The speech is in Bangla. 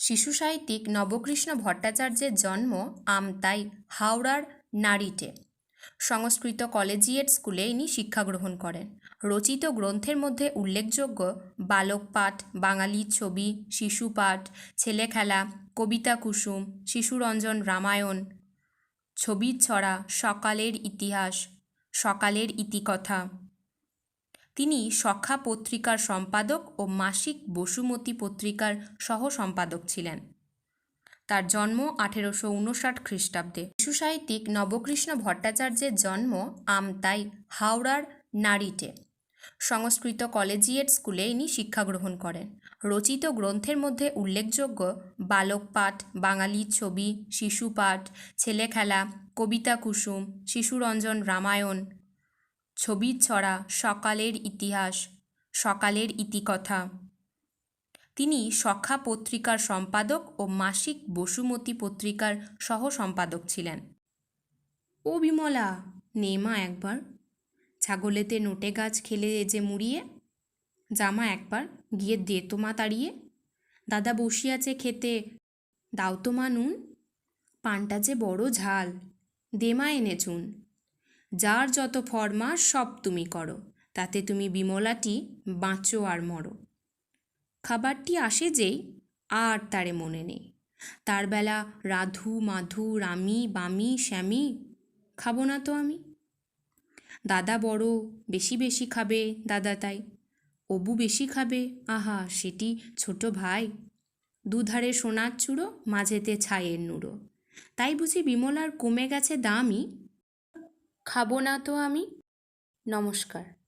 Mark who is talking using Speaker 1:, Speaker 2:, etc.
Speaker 1: শিশু সাহিত্যিক নবকৃষ্ণ ভট্টাচার্যের জন্ম আমতাই, হাওড়ার নারিটে। সংস্কৃত কলেজিয়েট স্কুলে ইনি শিক্ষাগ্রহণ করেন। রচিত গ্রন্থের মধ্যে উল্লেখযোগ্য বালক পাঠ, বাঙালির ছবি, শিশু পাঠ, ছেলে খেলা, কবিতা কুসুম, শিশুরঞ্জন রামায়ণ, ছবির ছড়া, সকালের ইতিহাস, সকালের ইতিকথা। তিনি সখা পত্রিকার সম্পাদক ও মাসিক বসুমতী পত্রিকার সহ সম্পাদক ছিলেন। তার জন্ম আঠেরোশো উনষাট খ্রিস্টাব্দে। শিশু সাহিত্যিক নবকৃষ্ণ ভট্টাচার্যের জন্ম আমতাই হাওড়ার নারিটে। সংস্কৃত কলেজিয়েট স্কুলে ইনি শিক্ষাগ্রহণ করেন। রচিত গ্রন্থের মধ্যে উল্লেখযোগ্য বালক পাঠ বাঙালি ছবি শিশু পাঠ ছেলে খেলা কবিতা কুসুম, শিশুরঞ্জন রামায়ণ ছবির ছড়া সকালের ইতিহাস, সকালের ইতিকথা। তিনি সখা পত্রিকার সম্পাদক ও মাসিক বসুমতী পত্রিকার সহ সম্পাদক ছিলেন। ও বিমলা নেমা একবার। ছাগলেতে নোটে গাছ খেলে যে মুড়িয়ে। জামা একবার, গিয়ে দে তো মা তাড়িয়ে। দাদা বসিয়াছে খেতে, দাও তো মা নুন। পানটা যে বড় ঝাল দেমা এনে চুন। যার যত ফরমাস সব তুমি করো, তাতে তুমি বিমলাটি বাঁচো আর মরো। খাবারটি আসে যেই আর তারে মনে নেই। তার বেলা রাধু, মাধু, রামি, বামি, শ্যামি, খাব না তো আমি? দাদা বড় বেশি বেশি খাবে দাদা তাই। অবু বেশি খাবে, আহা, সেটি ছোট ভাই। দুধারে সোনার চূড়ো, মাঝেতে ছায়ের নুড়ো। তাই বুঝি বিমলার কমে গেছে দামই খাব না তো আমি? নমস্কার।